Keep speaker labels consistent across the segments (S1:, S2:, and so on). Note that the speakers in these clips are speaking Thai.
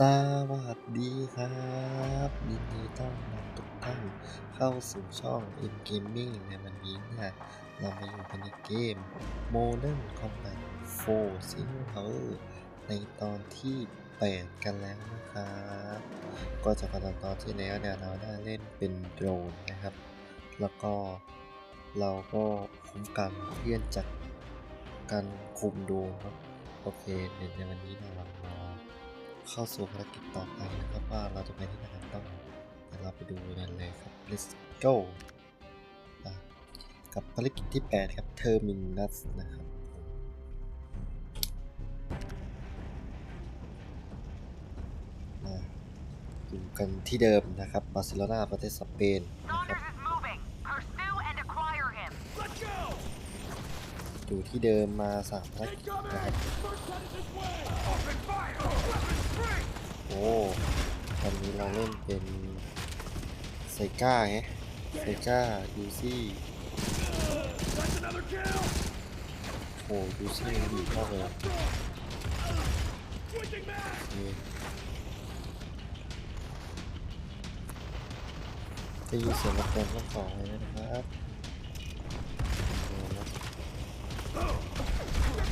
S1: สวัสดีครับยินดีต้อนรับทุกท่านเข้าสู่ช่อง M Gaming ในวันนี้เนี่ยเรามาอยู่กันในเกม Modern Combat 4 Single Power ในตอนที่ 8 กันแล้วนะครับ ก็จากตอนตอนที่แล้วเนี่ยเราได้เล่นเป็นโดรนนะครับ แล้วก็เราก็คุ้มกันเพื่อนจากการคุมโดรนครับโอเคในในวันนี้เนี่ยเรามา เข้าสู่ภารกิจต่อไปนะครับว่าเราจะไปที่ไหนกันบ้างเดี๋ยวเราไปดูกันเลยครับ let's go กับภารกิจที่ 8 ครับ terminus นะครับอยู่กันที่เดิมนะครับบาร์เซโลนาประเทศสเปนนะครับ อยู่ที่เดิมมาสามภารกิจนะครับโอ้ตอนนี้เราเล่นเป็นไซก้าไงไซก้ายูซี่โอ้ยูซี่มันดีมากเลย
S2: Switching back!
S1: โอเคได้ยินเสียงรถเต็มทั้งสองเลยนะครับ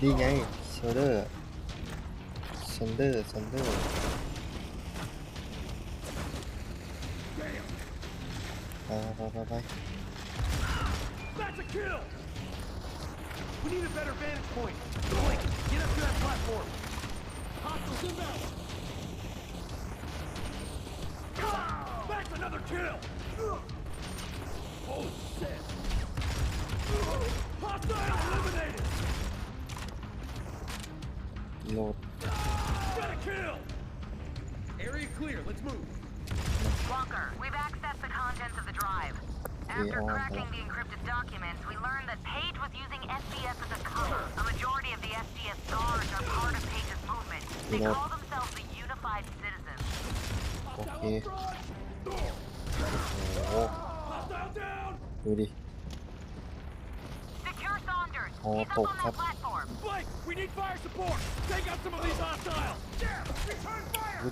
S1: นี่ไงโซเดอร์ซันเดอร์ซันเดอร์
S2: Damn!
S1: ไปไปไปไป
S2: That's a kill! We need a better vantage point. Blake, get up to that platform. Hostiles inbound. That's another kill! Oh shit! Hostile eliminated!
S1: no.
S2: Got a kill! Area clear, let's move.
S3: Walker, we've accessed the contents of the drive. After cracking the encrypted documents, we learned that was using SDS as a cover. A majority of the SDS guards are part of movement. They
S1: no.
S3: call themselves the Unified Citizens.
S1: Okay. okay.
S3: Do. Saunders. He's up on that
S1: crap.
S3: platform.
S2: Blake, we need fire support! Take out some of these hostiles! Yeah! Return fire!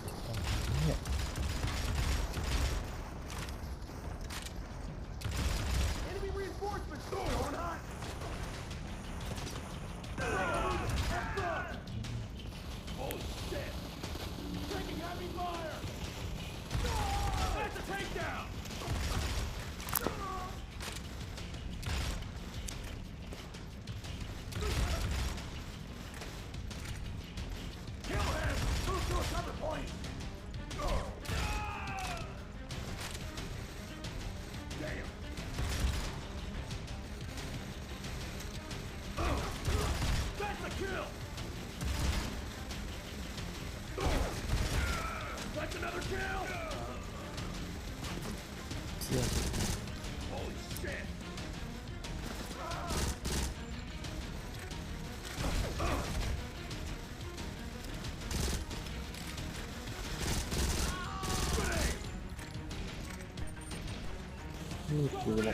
S2: Nikkula.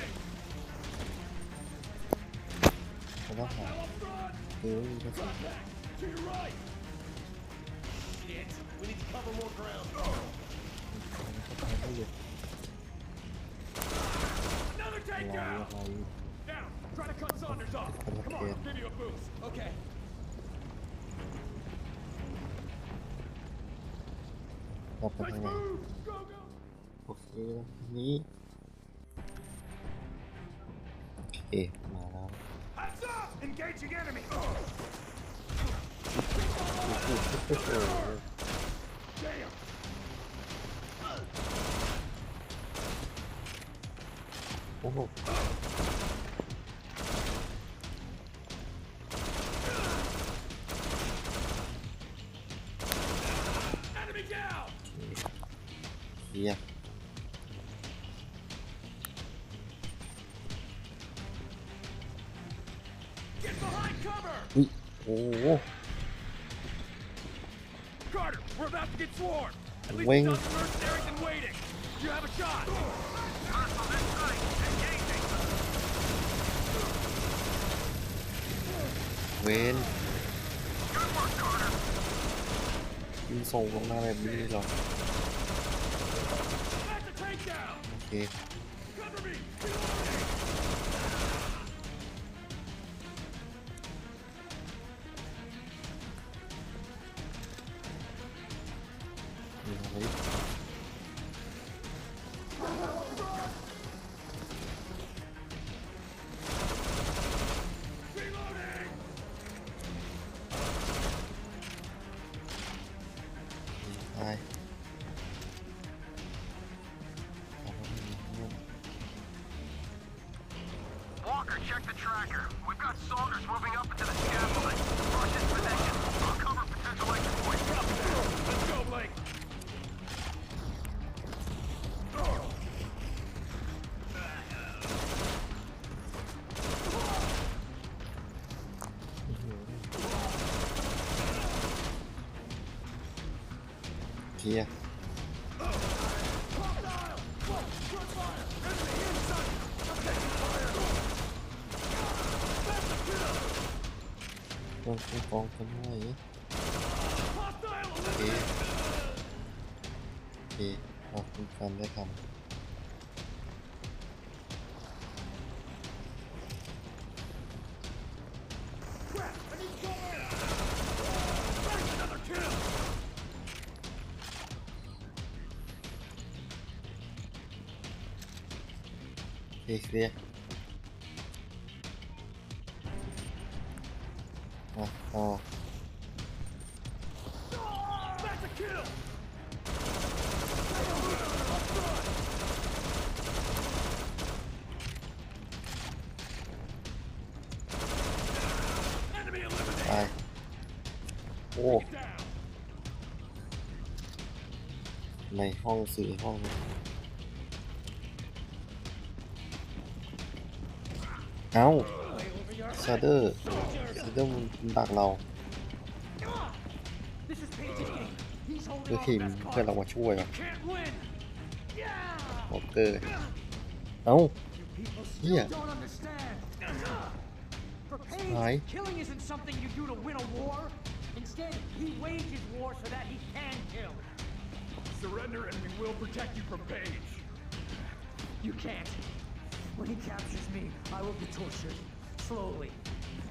S2: Shit! We need to cover more ground. Another
S1: take
S2: Down! Try to cut Saunders off! Come on, I'll give you a boost. Okay. Let's move! Go, go!
S1: Okay, me. Okay, now.
S2: Heads up! Engaging enemy!
S1: Whoa. Yeah.
S2: Get behind cover.
S1: Oh.
S2: Carter, we're about to get swarmed. At least
S1: Wing.
S2: not staring and waiting. You have a shot.
S3: Hostile this side. Engaging.
S1: เวน
S3: Good work, Carter.
S1: ยิงส่งลงมาแบบนี้เลยเหรอ
S2: That's a takedown.
S1: โอเค
S3: tracker. We've got soldiers moving up into the scaffolding. Rush his position. I'll cover potential exit points.
S2: Let's go, Blake.
S1: เลียร์ต้องไปกองกันไว้โอเคโอเคขอบคุณกันได้ทำโอเคเคลียร์ มาต่อ
S2: That's a kill. Enemy
S1: ตา
S2: eliminated.
S1: ย โอ้
S2: Down.
S1: ในห้องสื่อห้องเอ้า
S2: Way over your
S1: ซาเดอร์ซาเดอร์มันดักเรา
S2: This is Page's game. He's holding
S1: คือ
S2: off
S1: ทีม
S2: best
S1: เพื่อน
S2: card.
S1: เรามาช่วยอ่ะ
S2: Can't win. Yeah.
S1: วอลเกอร์ เอ้า
S2: You people still
S1: Yeah.
S2: don't understand. For
S1: Aye.
S2: Paige, killing isn't something you do to win a war. Instead, he wages war so that he can kill. Surrender and we will protect you from Paige. You can't. When he captures me, I will be tortured. Slowly.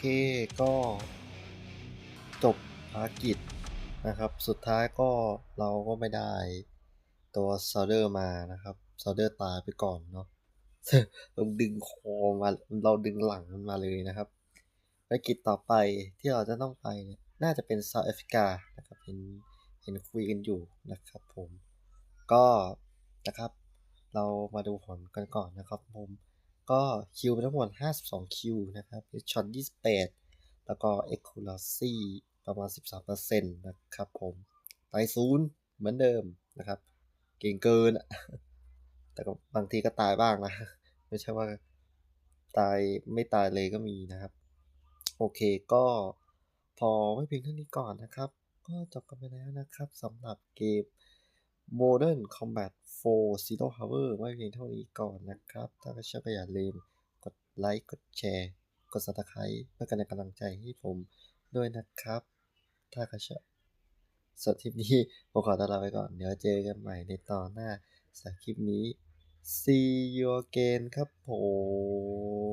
S1: เคก็จบภารกิจนะครับ สุดท้ายก็เราก็ไม่ได้ตัวซอเดอร์มานะครับซอเดอร์ตายไปก่อนเนาะเราดึงคอมาเราดึงหลังมันมาเลยนะครับภารกิจต่อไปที่เราจะต้องไปเนี่ยน่าจะเป็นเซาท์แอฟริกานะครับเห็นเห็นคุยกันอยู่นะครับผมก็นะครับ เรามาดูผลกันก่อนนะครับผม ก็คิวเป็นทั้งหมด 52 คิวนะครับช็อต28 แล้วก็ accuracy ประมาณ 13%นะครับผมตายศูนย์เหมือนเดิมนะครับ เก่งเกินอะแต่ก็บางทีก็ตายบ้างนะ ไม่ใช่ว่าตายไม่ตายเลยก็มีนะครับ โอเคก็พอไม่เพียงเท่านี้ก่อนนะครับ ก็จบกันไปแล้วนะครับสำหรับเกม Modern Combat 4 Zero Hour ไว้เพียงเท่านี้ก่อนนะครับ ถ้าชอบก็อย่าลืมกดไลค์ กดแชร์ กด Subscribe เพื่อเป็นกำลังใจให้ผมด้วยนะครับ ถ้าใครชอบส่วนคลิปนี้ผมขอตัวลาไปก่อน เดี๋ยวเจอกันใหม่ในตอนหน้าสำหรับคลิปนี้ see you again ครับผม